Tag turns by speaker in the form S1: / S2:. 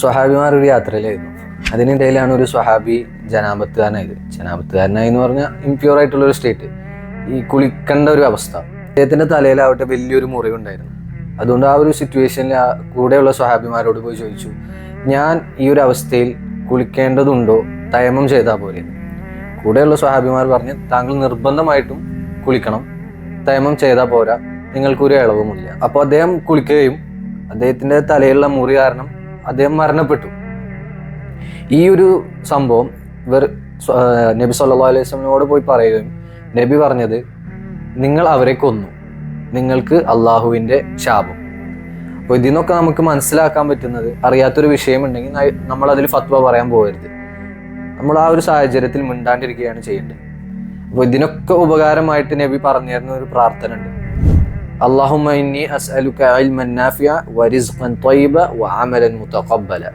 S1: സ്വഹാബിമാർ ഒരു യാത്രയിലായിരുന്നു. അതിനിടയിലാണ് ഒരു സ്വഹാബി ജനാപത്തുകാരനായത്. ജനാപത്തുകാരനായി എന്ന് പറഞ്ഞാൽ ഇംപ്യൂർ ആയിട്ടുള്ള ഒരു സ്റ്റേറ്റ് ഈ കുളിക്കേണ്ട ഒരു അവസ്ഥ. അദ്ദേഹത്തിന്റെ തലയിലാവട്ടെ വലിയൊരു മുറിവുണ്ടായിരുന്നു. അതുകൊണ്ട് ആ ഒരു സിറ്റുവേഷനിൽ ആ കൂടെയുള്ള സ്വഹാബിമാരോട് പോയി ചോദിച്ചു ഞാൻ ഈ ഒരു അവസ്ഥയിൽ കുളിക്കേണ്ടതുണ്ടോ? തയമം ചെയ്താൽ പോരെ. കൂടെയുള്ള സ്വഹാബിമാർ പറഞ്ഞ് താങ്കൾ നിർബന്ധമായിട്ടും കുളിക്കണം. തയമം ചെയ്താൽ പോരാ. നിങ്ങൾക്കൊരു ഇളവുമില്ല. അപ്പോൾ അദ്ദേഹം കുളിക്കുകയും അദ്ദേഹത്തിന്റെ തലയിലുള്ള മുറി കാരണം അദ്ദേഹം മരണപ്പെട്ടു. ഈ ഒരു സംഭവം ഇവർ നബി സല്ലാ അലൈഹി സ്വലമിനോട് പോയി പറയുകയും നബി പറഞ്ഞത് നിങ്ങൾ അവരെ കൊന്നു. നിങ്ങൾക്ക് അള്ളാഹുവിന്റെ ശാപം. അപ്പോൾ ഇതിനൊക്കെ നമുക്ക് മനസ്സിലാക്കാൻ പറ്റുന്നത് അറിയാത്തൊരു വിഷയമുണ്ടെങ്കിൽ നമ്മൾ അതിൽ ഫത്വ പറയാൻ പോകരുത്. നമ്മൾ ആ ഒരു സാഹചര്യത്തിൽ മിണ്ടാണ്ടിരിക്കുകയാണ് ചെയ്യേണ്ടത്. അപ്പോൾ ഇതിനൊക്കെ ഉപകാരമായിട്ട് നബി പറഞ്ഞു തരുന്ന ഒരു പ്രാർത്ഥന ഉണ്ട് اللهم إني أسألك علما نافعا ورزقا طيبا وعملا متقبلا.